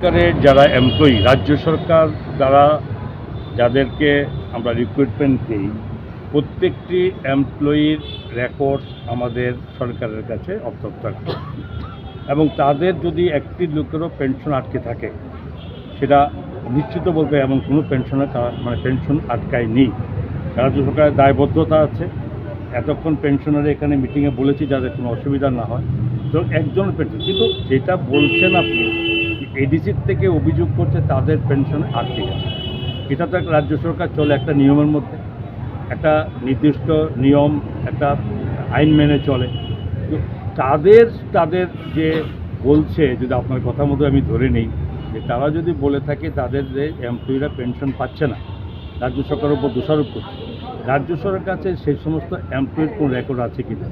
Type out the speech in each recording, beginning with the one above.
সরকারের যারা এমপ্লয়ি রাজ্য সরকার দ্বারা যাদেরকে আমরা রিক্রুটমেন্ট দিই, প্রত্যেকটি এমপ্লয়ির রেকর্ডস আমাদের সরকারের কাছে অত্যন্ত রাখে। এবং তাদের যদি একটি লোকেরও পেনশন আটকে থাকে, সেটা নিশ্চিত বলতে এমন কোনো পেনশনের মানে পেনশন আটকায় নেই রাজ্য সরকারের দায়বদ্ধতা আছে। এতক্ষণ পেনশনারে এখানে মিটিংয়ে বলেছি যাদের কোনো অসুবিধা না হয়। তো একজন পেনশন কিন্তু যেটা বলছেন আপনি এডিসির থেকে অভিযোগ করছে তাদের পেনশন আটকে গেছে এটা তো রাজ্য সরকার চলে একটা নিয়মের মধ্যে। একটা নির্দিষ্ট নিয়ম, একটা আইন মেনে চলে। তাদের তাদের যে বলছে, যদি আপনার কথা মতো আমি ধরে নিই, যে তারা যদি বলে থাকে তাদের যে এমপ্লয়িরা পেনশন পাচ্ছে না, রাজ্য সরকারের উপর দোষারোপ করছে। রাজ্য সরকারের কাছে সেই সমস্ত এমপ্লয়ের কোনো রেকর্ড আছে কিনা?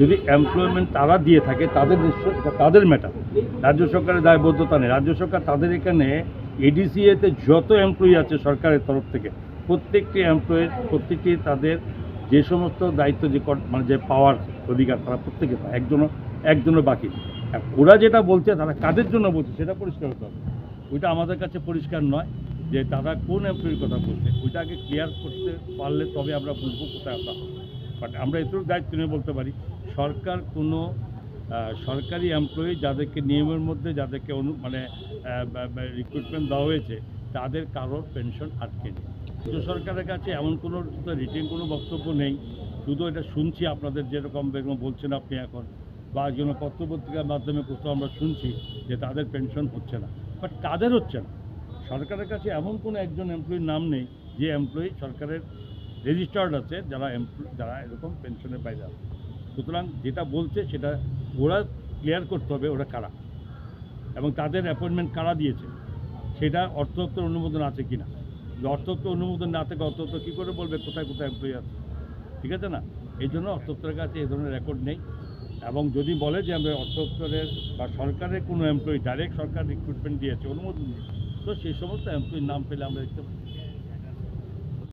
যদি এমপ্লয়মেন্ট তারা দিয়ে থাকে, তাদের নিশ্চয় তাদের ম্যাটার রাজ্য সরকারের দায়বদ্ধতা নেই। রাজ্য সরকার তাদের এখানে এডিসিএতে যত এমপ্লয়ি আছে সরকারের তরফ থেকে, প্রত্যেকটি এমপ্লয়ের প্রত্যেকটি তাদের যে সমস্ত দায়িত্ব, যে মানে যে পাওয়ার অধিকার, তারা প্রত্যেকে পায়। একজনও একজনও বাকি ওরা যেটা বলছে, তারা কাদের জন্য বলছে, সেটা পরিষ্কার হতে হবে। ওইটা আমাদের কাছে পরিষ্কার নয়। যে তারা কোন এমপ্লয়ির কথা বলছে ওইটা আগে ক্লিয়ার করতে পারলে তবে আমরা বুঝব কোথায় আমরা বাট আমরা এটুকু দায়িত্ব নিয়ে বলতে পারি, সরকার কোনো সরকারি এমপ্লয়ি যাদেরকে নিয়মের মধ্যে যাদেরকে অনু মানে রিক্রুটমেন্ট দেওয়া হয়েছে, তাদের কারোর পেনশন আটকে নেই। রাজ্য সরকারের কাছে এমন কোনো রিটেন কোনো বক্তব্য নেই, শুধু এটা শুনছি আপনাদের যেরকম বেরকম বলছেন আপনি এখন, বা যেন পত্রপত্রিকার মাধ্যমে কোথাও আমরা শুনছি যে তাদের পেনশন হচ্ছে না। বাট তাদের হচ্ছে না। সরকারের কাছে এমন কোনো একজন এমপ্লয়ির নাম নেই, যে এমপ্লয়ি সরকারের রেজিস্টার্ড আছে, যারা যারা এরকম পেনশনের বাইরে আছে। সুতরাং যেটা বলছে সেটা ওরা ক্লিয়ার করতে হবে ওরা কারা, এবং তাদের অ্যাপয়েন্টমেন্ট কারা দিয়েছে, সেটা অর্থদপ্তর অনুমোদন আছে কিনা। যদি অর্থদপ্তর অনুমোদন না থাকে, অর্থদপ্তর কী করে বলবে কোথায় কোথায় এমপ্লয়ি আছে? ঠিক আছে না? এই জন্য অর্থদপ্তরের কাছে এই ধরনের রেকর্ড নেই, এবং যদি বলে যে আমরা অর্থদপ্তরের বা সরকারের কোনো এমপ্লয়ি ডাইরেক্ট সরকার রিক্রুটমেন্ট দিয়েছে, অনুমোদন দিয়েছে সেই সমস্ত এমপির নাম পেলে আমরা দেখতে পাই